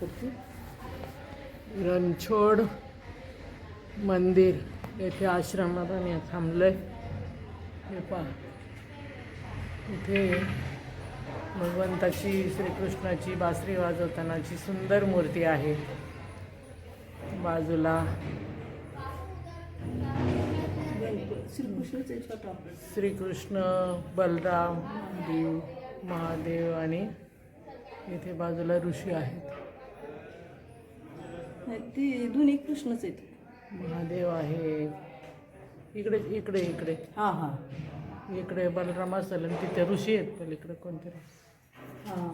दाखवते रणछोड मंदिर येथे आश्रमात आम्ही थांबलोय. हे पहा. इथे भगवंताची श्रीकृष्णाची बासरी वाजवतानाची सुंदर मूर्ती आहे. बाजूला श्रीकृष्ण बलराम देव महादेव आणि इथे बाजूला ऋषी आहेत. ते दोन्ही कृष्णच आहेत. महादेव आहे. इकडे इकडे इकडे. हां हां. इकडे बलराम असेल आणि तिथे ऋषी आहेत पलीकडे कोणतरी हां.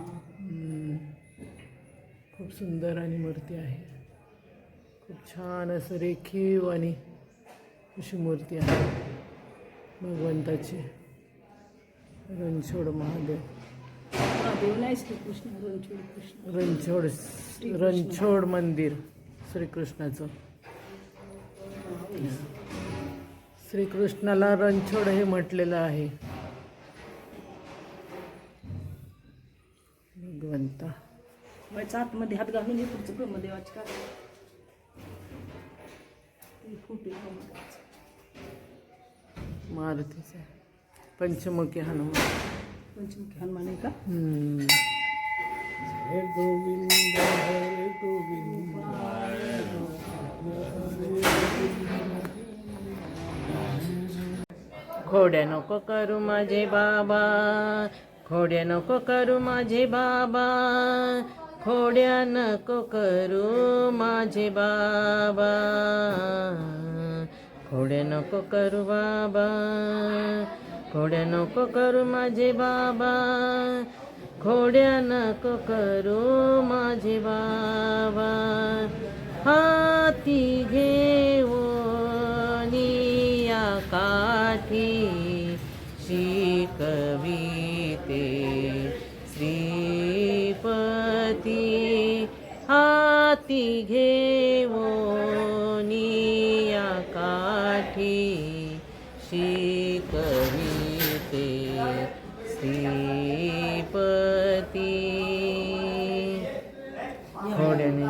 खूप सुंदर आणि मूर्ती आहे. खूप छान असं रेखीव आणि अशी मूर्ती आहे. भगवंताची. रणछोड महादेव. महादेव नाही श्रीकृष्ण रणछोड कृष्ण. रणछोड रणछोड मंदिर. श्रीकृष्णाचं. श्रीकृष्णाला रणछोड हे म्हटलेलं आहे. भगवंता. व्हायचं आतमध्ये हात घालून हे पुढचं ब्रह्मदेवाची फोटो मारुतीचा पंचमुखी हनुमान. पंचमुखी हनुमान आहे का? खोड्या नको करू माझे बाबा खोड्या नको करू माझे बाबा खोड्या नको करू माझे बाबा खोड्या नको करू बाबा खोड्या नको करू माझे बाबा खोड्या नको करू माझे बाबा. पती हाती घेऊन काठी शिकविते श्रीपती खोड्याने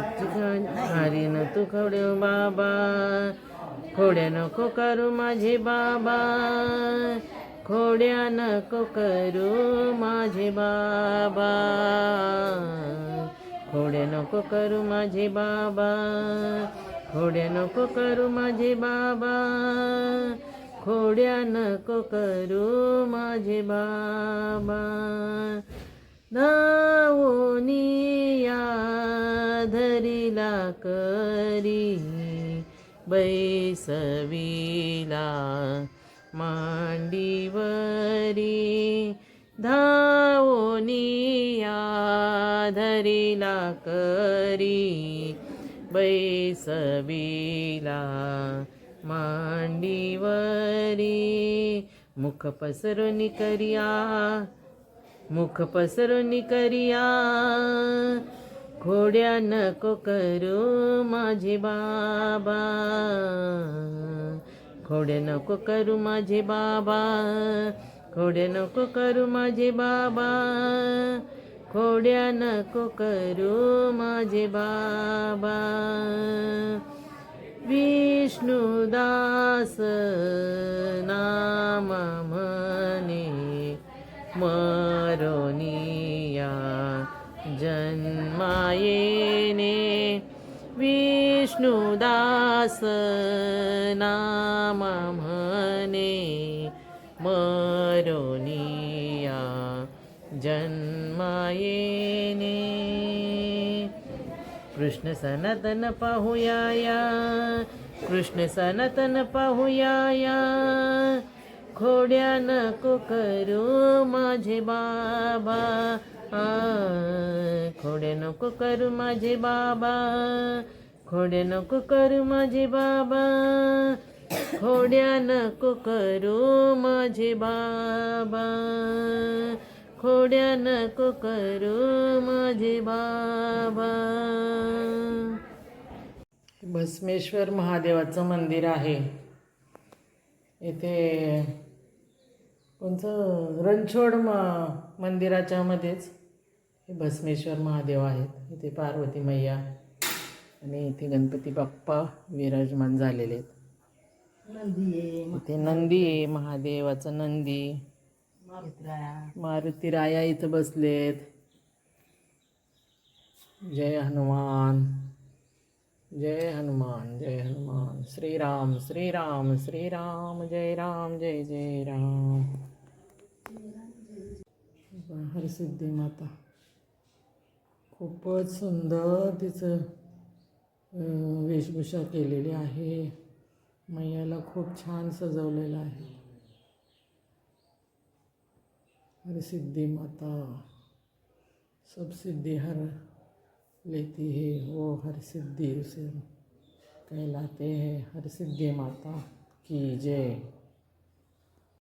हरीन तू खवड्यो बाबा खोड्या नको करू माझे बाबा. खोड्या नको करू माझे बाबा. खोड्या नको करू माझे बाबा. खोड्या नको करू माझे बाबा. खोड्या नको करू माझे बाबा. धावोनिया धरिला करी बैसविला मांडीवरी धावोनिया धरिला करी बैसविला मांडीवरी मुख पसरून करिया मुख पसरून करिया घोड्या नको करू माझे बाबा खोडे नको करू माझे बाबा खोडे नको करू माझे बाबा खोड्या नको करू माझे बाबा. विष्णुदास दास नाम म्हणे मरोनिया जन्मायेने। कृष्ण सनातन पाहुयाया कृष्ण सनातन पाहुयाया खोड्या नको करू माझे बाबा खोड्या नको करू माझे बाबा खोड्या नको करू माझे बाबा. खोड्या नको करू माझे बाबा. खोड्या नको करू माझे बाबा. भस्मेश्वर महादेवाचं मंदिर आहे. इथे कोणचं? रणछोड म मंदिराच्यामध्येच हे भस्मेश्वर महादेव आहेत. इथे पार्वती मैया आणि इथे गणपती बाप्पा विराजमान झालेले आहेत. इथे नंदी आहे महादेवाचं नंदी. मारुती राया इथं बसलेत. जय हनुमान जय हनुमान जय हनुमान. श्रीराम श्रीराम श्रीराम जय राम जय जय राम. हरसिद्धी माता. खूपच सुंदर तिचं वेशभूषा केलेली आहे. मैयाला खूप छान सजवलेलं आहे. हरसिद्धि माता, सब सिद्धि हर लेती है. वो हर सिद्धि उसे कहलाते हैं. हर सिद्धि माता की जय.